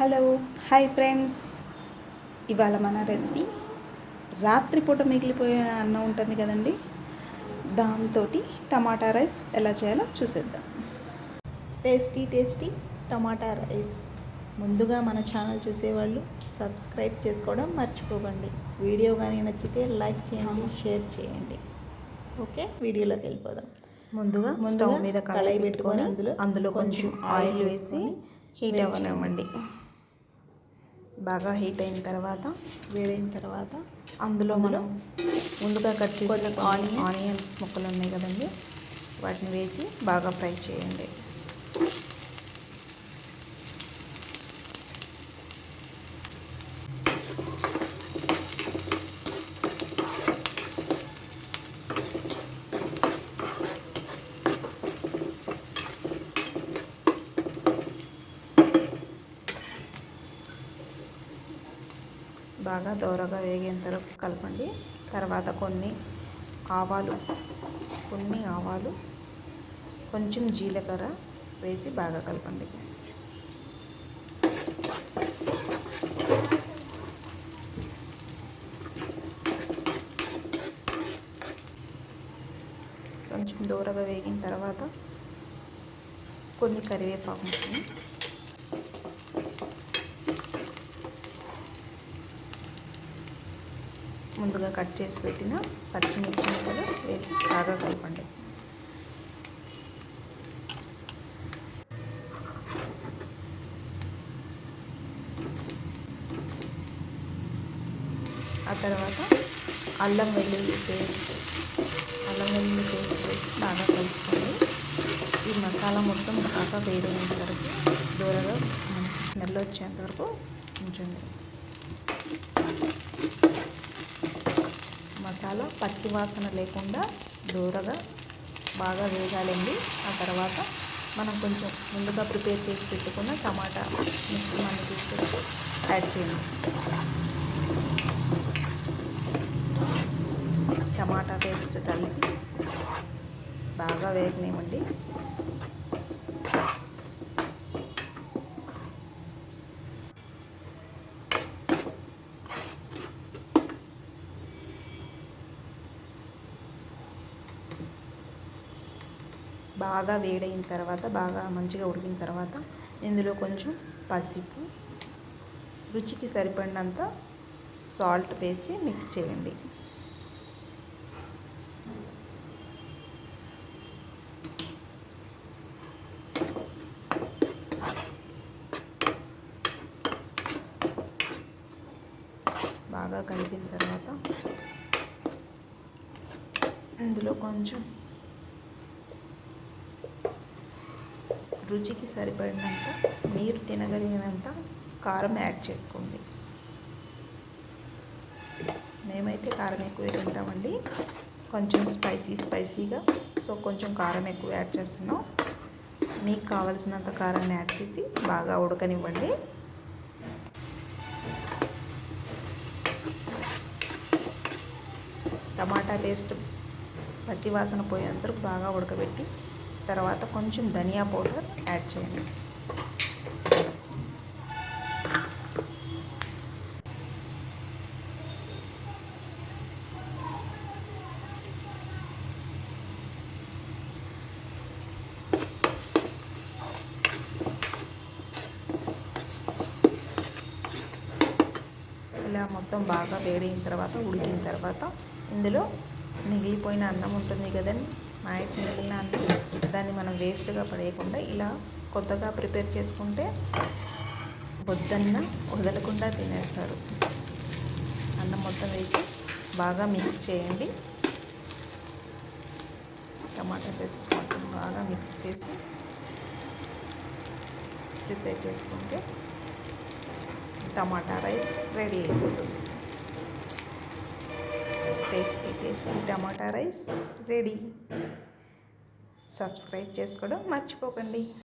Hello hi friends. ఇవాళ మన recipe రాత్రిపూట మిగిలిపోయిన అన్నం ఉంటుంది కదండి. దాంతో టమాటా రైస్ ఎలా చేయాలో చూసేద్దాం. Tasty tasty tomato rice. ముందుగా మన ఛానల్ చూసేవాళ్ళు సబ్స్క్రైబ్ చేసుకోవడం మర్చిపోకండి. వీడియో కానీ నచ్చితే లైక్ చేయండి షేర్ చేయండి. ఓకే వీడియోలోకి వెళ్ళిపోదాం. ముందుగా ముందుగా స్టవ్ మీద కళాయి పెట్టుకొని అందులో అందులో కొంచెం ఆయిల్ వేసి హీట్ అవ్వనివ్వండి. బాగా హీట్ అయిన తర్వాత వేడైన తర్వాత అందులో మనం ముందుగా కట్ చేసిన ఆనియన్స్ ముక్కలు ఉన్నాయి కదండి వాటిని వేసి బాగా ఫ్రై చేయండి. బాగా దోరగా వేగేంత వరకు కలపండి. తర్వాత కొన్ని ఆవాలు కొన్ని ఆవాలు కొంచెం జీలకర్ర వేసి బాగా కలపండి. కొంచెం దూరగా వేగిన తర్వాత కొన్ని కరివేపాకు ఉంటుంది ముందుగా కట్ చేసి పెట్టిన పచ్చిమిర్చి ముక్కలు వేసి బాగా కలపండి. ఆ తర్వాత అల్లం వెల్లుల్లి పేస్ట్ అల్లం వెల్లుల్లి పేస్ట్ వేసి బాగా కలుపుకోండి. ఈ మసాలా మొత్తం బాగా వేడైనంత వరకు దూరగా మంచి స్మెల్ వచ్చేంత వరకు ఉంచండి. పచ్చి వాసన లేకుండా దూరగా బాగా వేగాలండి. ఆ తర్వాత మనం కొంచెం ముందుగా ప్రిపేర్ చేసి పెట్టుకున్న టమాటా మిశ్రమాన్ని తీసుకొచ్చి యాడ్ చేయండి టమాటా పేస్ట్ తల్లి బాగా వేగనివ్వండి. బాగా వేడైన తర్వాత బాగా మంచిగా ఉడికిన తర్వాత ఇందులో కొంచెం పసుపు రుచికి సరిపడినంత సాల్ట్ వేసి మిక్స్ చేయండి. బాగా కలిపిన తర్వాత ఇందులో కొంచెం రుచికి సరిపడినంత మీరు తినగలిగినంత కారం యాడ్ చేసుకోండి. మేమైతే కారం ఎక్కువ తింటామండి. కొంచెం స్పైసీ స్పైసీగా సో కొంచెం కారం ఎక్కువ యాడ్ చేస్తున్నాం. మీకు కావలసినంత కారాన్ని యాడ్ చేసి బాగా ఉడకనివ్వండి. టమాటా పేస్ట్ పచ్చివాసన పోయేంతరకు బాగా ఉడకబెట్టి తర్వాత కొంచెం ధనియా పౌడర్ యాడ్ చేయండి. ఇలా మొత్తం బాగా వేడిన తర్వాత ఉడికిన తర్వాత ఇందులో మిగిలిపోయిన అన్నం ఉంటుంది కదండి. నైట్ మిగిలిన దాన్ని మనం వేస్ట్గా పడేయకుండా ఇలా కొత్తగా ప్రిపేర్ చేసుకుంటే పొద్దున్న వదలకుండా తినేస్తారు. అన్నం మొత్తం వేసి బాగా మిక్స్ చేయండి. టమాటా పేస్ట్ మొత్తం బాగా మిక్స్ చేసి ప్రిపేర్ చేసుకుంటే టమాటా రైస్ రెడీ అయిపోతుంది. Tasty tasty tomato rice ready. Subscribe చేసుకోవడం మర్చిపోకండి.